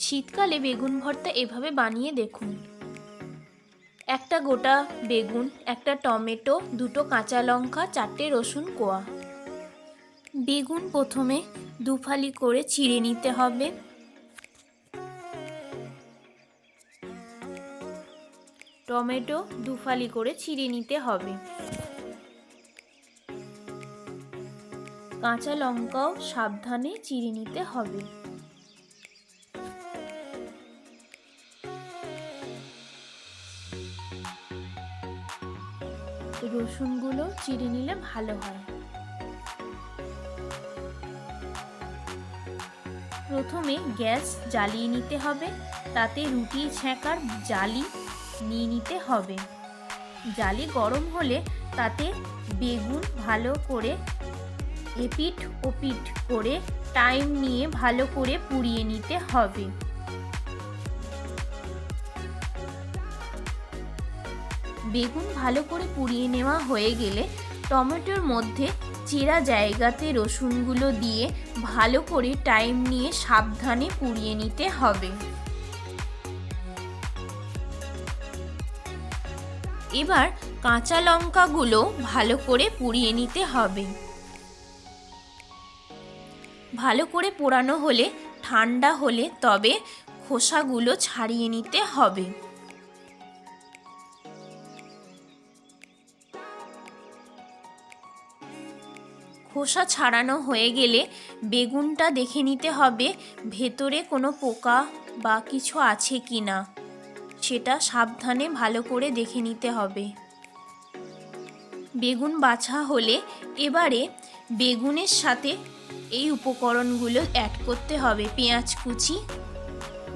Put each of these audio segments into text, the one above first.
শীতকালে বেগুন ভর্তা এভাবে বানিয়ে দেখুন। একটা গোটা বেগুন, একটা টমেটো, দুটো কাঁচা লঙ্কা, চারটে রসুন কোয়া। বেগুন প্রথমে দুফালি করে চিড়ে নিতে হবে। টমেটো দুফালি করে চিড়ে নিতে হবে। কাঁচা লঙ্কাও সাবধানে চিড়ে নিতে হবে। রসুনগুলো চিড়ে নিলে ভালো হয়। প্রথমে গ্যাস জ্বালিয়ে নিতে হবে, তাতে রুটি ছ্যাঁকার জালি নিয়ে নিতে হবে। জালি গরম হলে তাতে বেগুন ভালো করে এপিঠ ওপিঠ করে টাইম নিয়ে ভালো করে পুড়িয়ে নিতে হবে। বেগুন ভালো করে পুড়িয়ে নেওয়া হয়ে গেলে টমেটোর মধ্যে চেরা জায়গাতে রসুনগুলো দিয়ে ভালো করে টাইম নিয়ে সাবধানে পুড়িয়ে নিতে হবে। এবার কাঁচা লঙ্কাগুলো ভালো করে পুড়িয়ে নিতে হবে। ভালো করে পোড়ানো হলে ঠান্ডা হলে তবে খোসাগুলো ছাড়িয়ে নিতে হবে। খোসা ছাড়ানো হয়ে গেলে বেগুনটা দেখে নিতে হবে ভেতরে কোনো পোকা বা কিছু আছে কি না। সেটা সাবধানে ভালো করে দেখে নিতে হবে। বেগুন বাছা হলে এবারে বেগুনের সাথে এই উপকরণগুলো অ্যাড করতে হবে। পেঁয়াজ কুচি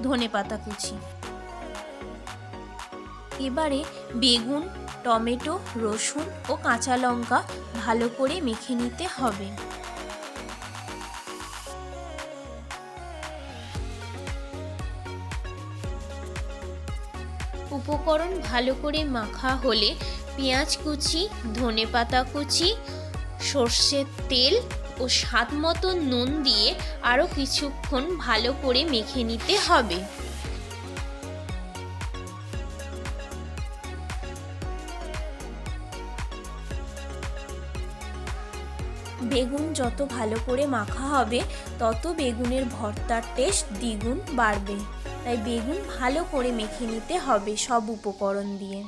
ধনে পাতা কুচি। এবারে বেগুন, টমেটো, রসুন ও কাঁচা লঙ্কা ভালো করে মেখে নিতে হবে। উপকরণ ভালো করে মাখা হলে পেঁয়াজ কুচি, ধনে পাতা কুচি, সর্ষের তেল ও স্বাদ মতো নুন দিয়ে আরও কিছুক্ষণ ভালো করে মেখে নিতে হবে। বেগুন যত ভালো করে মাখা হবে, তত বেগুনের ভর্তার টেস্ট দ্বিগুণ বাড়বে। তাই বেগুন ভালো করে মেখে নিতে হবে সব উপকরণ দিয়ে।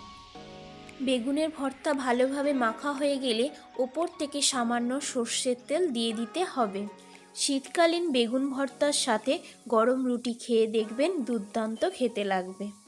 বেগুনের ভর্তা ভালোভাবে মাখা হয়ে গেলে ওপর থেকে সামান্য সর্ষের তেল দিয়ে দিতে হবে। শীতকালীন বেগুন ভর্তার সাথে গরম রুটি খেয়ে দেখবেন দুর্দান্ত খেতে লাগবে।